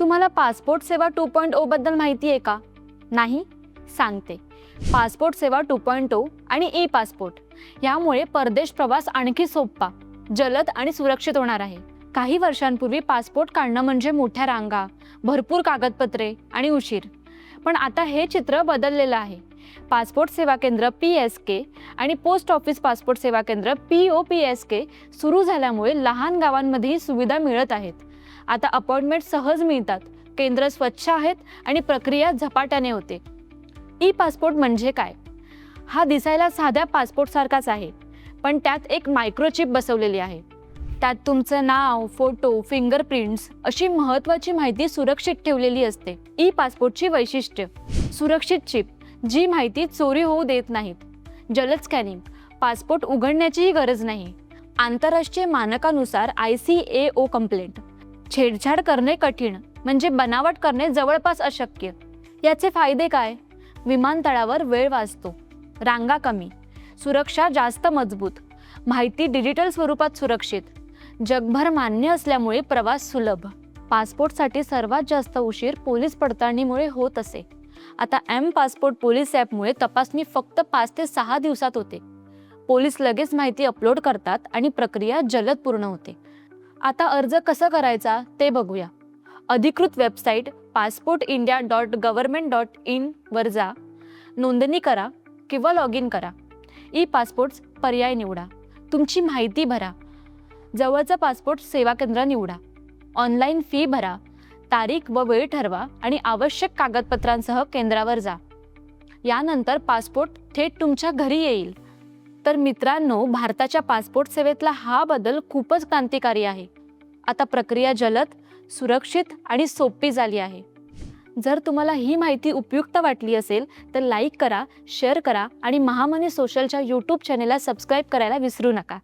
तुम्हाला पासपोर्ट सेवा two point O बद्दल माहिती आहे का? नाही? सांगते. पासपोर्ट सेवा टू पॉईंट ओ आणि ई पासपोर्ट यामुळे परदेश प्रवास आणखी सोपा जलद आणि सुरक्षित होणार आहे. काही वर्षांपूर्वी पासपोर्ट काढणं म्हणजे मोठ्या रांगा भरपूर कागदपत्रे आणि उशीर. पण आता हे चित्र बदललेलं आहे. पासपोर्ट सेवा केंद्र पी एस के आणि पोस्ट ऑफिस पासपोर्ट सेवा केंद्र P O P S K सुरू झाल्यामुळे लहान गावांमध्येही सुविधा मिळत आहेत. आता अपॉइंटमेंट सहज मिळतात. केंद्र स्वच्छ आहेत आणि प्रक्रिया झपाट्याने होते. ई पासपोर्ट म्हणजे काय? हा दिसायला साध्या पासपोर्टसारखाच आहे पण त्यात एक मायक्रोचिप बसवलेली आहे. त्यात तुमचं नाव फोटो फिंगरप्रिंट्स अशी महत्त्वाची माहिती सुरक्षित ठेवलेली असते. ई पासपोर्टची वैशिष्ट्य सुरक्षित चिप जी माहिती चोरी होऊ देत नाहीत. जलद स्कॅनिंग पासपोर्ट उघडण्याचीही गरज नाही. आंतरराष्ट्रीय मानकानुसार I C A O complaint. छेडछाड करणे कठीण म्हणजे बनावट करणे जवळपास अशक्य. याचे फायदे काय? विमानतळावर वेळ वाचतो. रांगा कमी. सुरक्षा जास्त मजबूत. माहिती डिजिटल स्वरूपात सुरक्षित. जगभर मान्य असल्यामुळे प्रवास सुलभ. पासपोर्टसाठी सर्वात जास्त उशीर पोलीस पडताळणीमुळे होत असे. आता एम पासपोर्ट पोलीस ॲपमुळे तपासणी फक्त पाच ते सहा दिवसात होते. पोलीस लगेच माहिती अपलोड करतात आणि प्रक्रिया जलद पूर्ण होते. आता अर्ज कसा करायचा ते बघूया. अधिकृत website passport India dot government dot इनवर जा. नोंदणी करा किंवा लॉग इन करा. ई पासपोर्ट्स पर्याय निवडा. तुमची माहिती भरा. जवळचं पासपोर्ट सेवा केंद्र निवडा. ऑनलाईन फी भरा. तारीख व वेळ ठरवा आणि आवश्यक कागदपत्रांसह केंद्रावर जा. यानंतर पासपोर्ट थेट तुमच्या घरी येईल. तर मित्रांनो भारताच्या पासपोर्ट सेवेतला हा बदल खूपच क्रांतिकारी आहे. आता प्रक्रिया जलद सुरक्षित आणि सोपी झाली आहे. जर तुम्हाला ही माहिती उपयुक्त वाटली असेल तर लाईक करा शेअर करा आणि महामनी सोशलच्या यूट्यूब चॅनेलला सबस्क्राईब करायला विसरू नका.